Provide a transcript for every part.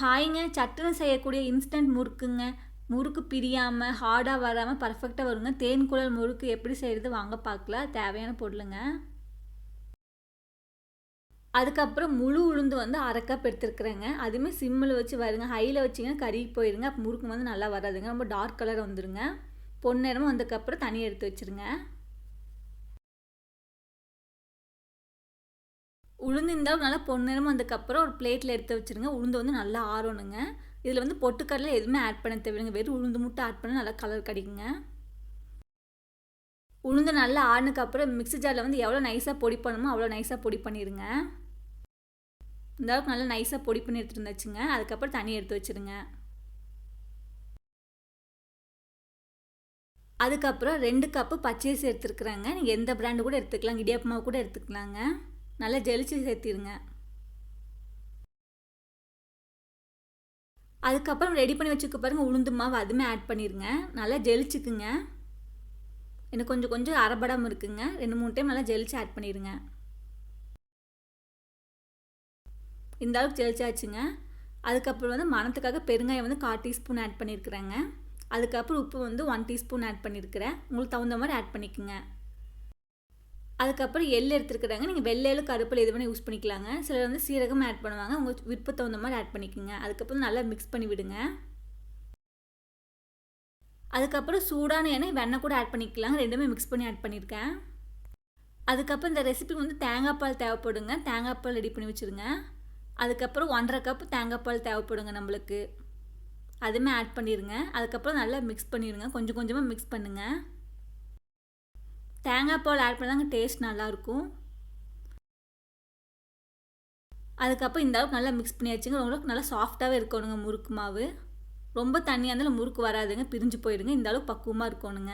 ஹாய்ங்க. சட்டுன்னு செய்யக்கூடிய இன்ஸ்டன்ட் முறுக்குங்க. முறுக்கு பிரியாமல் ஹார்டாக வராமல் பர்ஃபெக்டாக வருங்க. தேன் குழல் முறுக்கு எப்படி செய்கிறது வாங்க பார்க்கலாம் தேவையான பொருளுங்க. அதுக்கப்புறம் முழு உளுந்து வந்து அரைக்கப் எடுத்துருக்குறேங்க. அதுவுமே சிம்மில் வச்சு வருங்க. ஹையில் வச்சிங்கன்னா கருகி போயிடுங்க அப்போ முறுக்கு வந்து நல்லா வராதுங்க. ரொம்ப டார்க் கலர் வந்துடுங்க பொன்னிறமும் வந்ததுக்கப்புறம் தனியாக எடுத்து வச்சுருங்க. உளுந்து இருந்தாலும் நல்லா பொன்னிறமும் வந்ததுக்கப்புறம் ஒரு பிளேட்டில் எடுத்து வச்சுருங்க. உளுந்து வந்து நல்லா ஆறணுங்க. இதில் வந்து பொட்டுக்கடலை எதுவுமே ஆட் பண்ண தேவையில்லைங்க. வெறும் உளுந்து மட்டும் ஆட் பண்ணால் நல்லா கலர் கிடைக்குங்க. உளுந்து நல்லா ஆடினதுக்கப்புறம் மிக்ஸி ஜாரில் வந்து எவ்வளோ நைஸாக பொடி பண்ணணுமோ அவ்வளோ நைஸாக பொடி பண்ணிடுங்க இந்த அளவுக்கு நல்லா நைஸாக பொடி பண்ணி எடுத்துகிட்டு இருந்தாச்சுங்க அதுக்கப்புறம் தண்ணி எடுத்து வச்சுருங்க. அதுக்கப்புறம் ரெண்டு கப்பு பச்சரிசி எடுத்துருக்குறாங்க. நீங்கள் எந்த பிராண்டு கூட எடுத்துக்கலாம். இடியாப்பமாக கூட எடுத்துக்கலாங்க. நல்லா ஜெலிச்சு சேர்த்திருங்க. அதுக்கப்புறம் ரெடி பண்ணி வச்சுக்க பாருங்கள் உளுந்து மாவு அதுவுமே ஆட் பண்ணிடுங்க நல்லா ஜெலிச்சுக்குங்க. எனக்கு கொஞ்சம் கொஞ்சம் அரைபடம் இருக்குங்க. ரெண்டு மூணு டைம் நல்லா ஜெலிச்சு ஆட் பண்ணிடுங்க இந்த அளவுக்கு ஜெலிச்சாச்சுங்க. அதுக்கப்புறம் வந்து மணத்துக்காக பெருங்காயம் வந்து கால் டீஸ்பூன் ஆட் பண்ணியிருக்கிறேங்க அதுக்கப்புறம் உப்பு வந்து ஒன் டீஸ்பூன் ஆட் பண்ணியிருக்கிறேன் உங்களுக்கு தகுந்த மாதிரி ஆட் பண்ணிக்கோங்க. அதுக்கப்புறம் எள் எடுத்துருக்குறாங்க. நீங்கள் வெள்ளையிலும் கருப்பில் எது வேணால் யூஸ் பண்ணிக்கலாங்க. சிலர் வந்து சீரகம் ஆட் பண்ணுவாங்க. உங்கள் விருப்ப தகுந்த மாதிரி ஆட் பண்ணிக்கோங்க. அதுக்கப்புறம் நல்லா மிக்ஸ் பண்ணி விடுங்க. அதுக்கப்புறம் சூடான எண்ணெய் வெண்ணெய் கூட ஆட் பண்ணிக்கலாங்க. ரெண்டுமே மிக்ஸ் பண்ணி ஆட் பண்ணியிருக்கேன் அதுக்கப்புறம் இந்த ரெசிபி வந்து தேங்காய் பால் தேவைப்படுங்க. தேங்காய் பால் ரெடி பண்ணி வச்சுருங்க. அதுக்கப்புறம் ஒன்றரை கப் தேங்காய் பால் தேவைப்படுங்க நம்மளுக்கு. அதுவுமே ஆட் பண்ணிடுங்க அதுக்கப்புறம் நல்லா மிக்ஸ் பண்ணிடுங்க கொஞ்சம் கொஞ்சமாக மிக்ஸ் பண்ணுங்கள் தேங்காய் பால் ஆட் பண்ணாங்க டேஸ்ட் நல்லாயிருக்கும் அதுக்கப்புறம் இந்த அளவுக்கு நல்லா மிக்ஸ் பண்ணி வச்சுங்க உங்களுக்கு நல்லா சாஃப்டாகவே இருக்கணுங்க முறுக்கு மாவு. ரொம்ப தண்ணியாக இருந்தாலும் முறுக்கு வராதுங்க. பிரிஞ்சு போயிடுங்க. இந்த அளவுக்கு பக்குவமாக இருக்கணுங்க.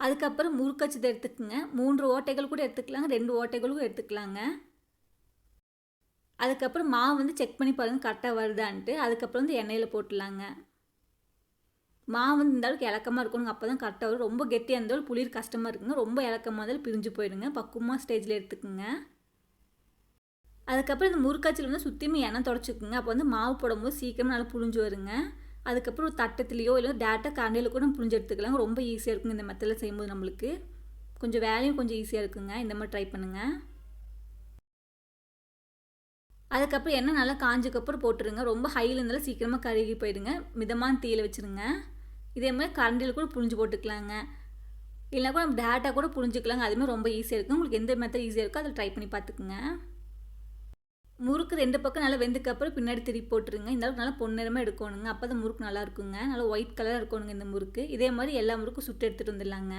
அதுக்கப்புறம் முறுக்கச்சதை எடுத்துக்கோங்க. மூன்று ஓட்டைகள் கூட எடுத்துக்கலாங்க. ரெண்டு ஓட்டைகளுக்கும் எடுத்துக்கலாங்க. அதுக்கப்புறம் மாவு வந்து செக் பண்ணி பாருங்கள் கரெக்டாக வருதான்ட்டு. அதுக்கப்புறம் வந்து எண்ணெயில் போட்டுடலாங்க மாவு வந்து இந்த அளவுக்கு இலக்கமாக இருக்கணுங்க. அப்போ தான் கரெக்டாக வரும். ரொம்ப கெட்டியாக இருந்தாலும் புளிர் கஷ்டமாக இருக்குங்க. ரொம்ப இலக்கமாக இருந்தாலும் பிரிஞ்சு போயிடுங்க. பக்குவமாக ஸ்டேஜில் எடுத்துக்கோங்க. அதுக்கப்புறம் இந்த முறுக்காய்ச்சல் வந்து சுற்றியுமே எண்ணெய் தொடச்சிக்குங்க. அப்போ வந்து மாவு போடும்போது சீக்கிரமாக நல்லா புழிஞ்சு வருங்க. அதுக்கப்புறம் ஒரு தட்டத்துலேயோ இல்லை டேரெக்டாக கண்டையில் கூட புழிஞ்சு எடுத்துக்கலாம் ரொம்ப ஈஸியாக இருக்குங்க இந்த மெத்தடில் செய்யும்போது நம்மளுக்கு. கொஞ்சம் வேலையும் கொஞ்சம் ஈஸியாக இருக்குங்க. இந்த மாதிரி ட்ரை பண்ணுங்கள் அதுக்கப்புறம் எண்ணெய் நல்லா காஞ்சக்கப்புறம் போட்டுருங்க. ரொம்ப ஹையில் இருந்தாலும் சீக்கிரமாக கருகி போயிடுங்க. மிதமான தீயில் வச்சுருங்க. இதே மாதிரி கரண்டியில் கூட புரிஞ்சு போட்டுக்கலாங்க. இல்லைனா கூட நம்ம டேரெக்டாக கூட புரிஞ்சுக்கலாங்க அதுமாதிரி ரொம்ப ஈஸியாக இருக்கும் உங்களுக்கு எந்த மெத்தட் ஈஸியாக இருக்கோ அதை ட்ரை பண்ணி பார்த்துக்குங்க. முறுக்கு ரெண்டு பக்கம் நல்லா வெந்துக்கப்புறம் பின்னாடி திருப்பி போட்டுருங்க. இந்த அளவுக்கு நல்லா பொன்னிறமாக எடுக்கணுங்க. அப்போ தான் முறுக்கு நல்லா இருக்குங்க. நல்லா ஒயிட் கலராக இருக்கணுங்க இந்த முறுக்கு. இதே மாதிரி எல்லா முறுக்கும் சுட்டு எடுத்துகிட்டு வந்துடலாங்க.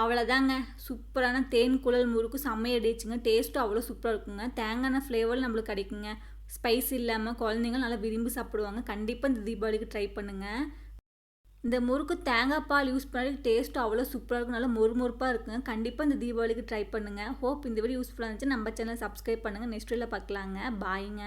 அவ்வளோதாங்க சூப்பரான தேன் குழல் முறுக்கு செம்மையடிச்சுங்க டேஸ்ட்டும் அவ்வளோ சூப்பராக இருக்குங்க. தேங்காய் ஃப்ளேவர் நம்மளுக்கு கிடைக்குங்க. ஸ்பைஸ் இல்லாமல் குழந்தைங்க நல்லா விரும்பி சாப்பிடுவாங்க. கண்டிப்பாக இந்த தீபாவளிக்கு ட்ரை பண்ணுங்கள் இந்த முறுக்கு தேங்காய் பால் யூஸ் பண்ணி டேஸ்ட்டு அவ்வளோ சூப்பராக இருக்கும். நல்லா மொறுமொறுப்பாக இருக்குங்க. கண்டிப்பாக இந்த தீபாவளிக்கு ட்ரை பண்ணுங்கள் ஹோப் இந்த வீடியோ யூஸ்ஃபுல்லாக இருந்துச்சு. நம்ம சேனல் சப்ஸ்கிரைப் பண்ணுங்கள் நெக்ஸ்ட் வீடியோவில் பார்க்கலாங்க. பாய்ங்க